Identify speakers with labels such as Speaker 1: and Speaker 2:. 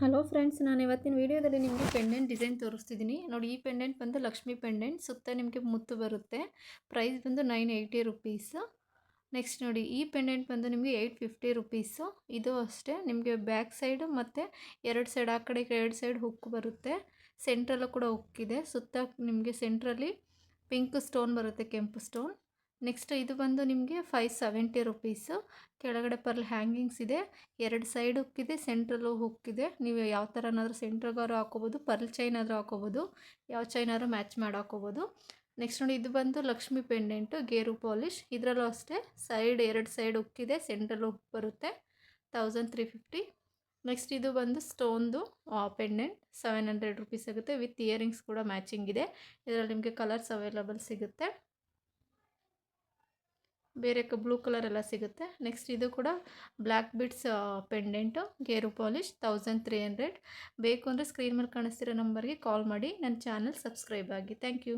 Speaker 1: Hello friends ನಾನು ಇವತ್ತಿನ ವೀಡಿಯೋದಲ್ಲಿ ನಿಮಗೆ ಪೆಂಡೆಂಟ್ ಡಿಸೈನ್ ತೋರಿಸ್ತಿದ್ದೀನಿ. ನೋಡಿ, ಈ ಪೆಂಡೆಂಟ್ ಬಂದು ಲಕ್ಷ್ಮಿ ಪೆಂಡೆಂಟ್ ಸುತ್ತ ನಿಮಗೆ ಮುತ್ತು ಬರುತ್ತೆ. ಪ್ರೈಸ್ ಬಂದು ನೈನ್ ಏಯ್ಟಿ ರುಪೀಸು ನೆಕ್ಸ್ಟ್ ನೋಡಿ, ಈ ಪೆಂಡೆಂಟ್ ಬಂದು ನಿಮಗೆ ಏಯ್ಟ್ ಫಿಫ್ಟಿ ರುಪೀಸು ಇದು ಅಷ್ಟೇ. ನಿಮಗೆ ಬ್ಯಾಕ್ ಸೈಡು ಮತ್ತು ಎರಡು ಸೈಡ್ ಆ ಕಡೆ ಎರಡು ಸೈಡ್ ಹುಕ್ ಬರುತ್ತೆ. ಸೆಂಟ್ರಲ್ಲೂ ಕೂಡ ಹುಕ್ಕಿದೆ ಸುತ್ತ ನಿಮಗೆ ಸೆಂಟ್ರಲ್ಲಿ ಪಿಂಕ್ ಸ್ಟೋನ್ ಬರುತ್ತೆ, ಕೆಂಪು ಸ್ಟೋನ್ ನೆಕ್ಸ್ಟ್ ಇದು ಬಂದು ನಿಮಗೆ ಫೈವ್ ಸೆವೆಂಟಿ ರುಪೀಸು ಕೆಳಗಡೆ ಪರ್ಲ್ ಹ್ಯಾಂಗಿಂಗ್ಸ್ ಇದೆ. ಎರಡು ಸೈಡ್ ಹುಕ್ಕಿದೆ ಸೆಂಟ್ರಲ್ಲು ಹುಕ್ಕಿದೆ ನೀವು ಯಾವ ಥರನಾದರೂ ಸೆಂಟ್ರಗಾರು ಹಾಕೋಬೋದು ಪರ್ಲ್ ಚೈನ್ ಆದರೂ ಹಾಕೋಬೋದು, ಯಾವ ಚೈನ್ ಆದರೂ ಮ್ಯಾಚ್ ಮಾಡಿ ಹಾಕೋಬೋದು ನೆಕ್ಸ್ಟ್ ನೋಡಿ ಇದು ಬಂದು ಲಕ್ಷ್ಮಿ ಪೆಂಡೆಂಟು ಗೇರು ಪಾಲಿಷ್ ಇದರಲ್ಲೂ ಅಷ್ಟೇ ಸೈಡ್ ಎರಡು ಸೈಡ್ ಹುಕ್ಕಿದೆ ಸೆಂಟ್ರಲ್ಲು ಹುಕ್ ಬರುತ್ತೆ ತೌಸಂಡ್ ತ್ರೀ ಫಿಫ್ಟಿ ನೆಕ್ಸ್ಟ್ ಇದು ಬಂದು ಸ್ಟೋನ್ದು ಪೆಂಡೆಂಟ್ ಸೆವೆನ್ ಹಂಡ್ರೆಡ್ ರುಪೀಸ್ ಆಗುತ್ತೆ. ವಿತ್ ಇಯರಿಂಗ್ಸ್ ಕೂಡ ಮ್ಯಾಚಿಂಗ್ ಇದೆ. ಇದರಲ್ಲಿ ನಿಮಗೆ ಕಲರ್ಸ್ ಅವೈಲಬಲ್ ಸಿಗುತ್ತೆ. ಬೇರೆ ಬ್ಲೂ ಕಲರ್ ಎಲ್ಲ ಸಿಗುತ್ತೆ. ನೆಕ್ಸ್ಟ್ ಇದು ಕೂಡ ಬ್ಲ್ಯಾಕ್ ಬಿಟ್ಸ್ ಪೆಂಡೆಂಟು, ಗೇರು ಪಾಲಿಶ್, ತೌಸಂಡ್ ತ್ರೀ ಹಂಡ್ರೆಡ್. ಬೇಕು ಅಂದರೆ ಸ್ಕ್ರೀನ್ ಮೇಲೆ ಕಾಣಿಸ್ತಿರೋ ನಂಬರ್ಗೆ ಕಾಲ್ ಮಾಡಿ. ನನ್ನ ಚಾನಲ್ ಸಬ್ಸ್ಕ್ರೈಬ್ ಆಗಿ. Thank you.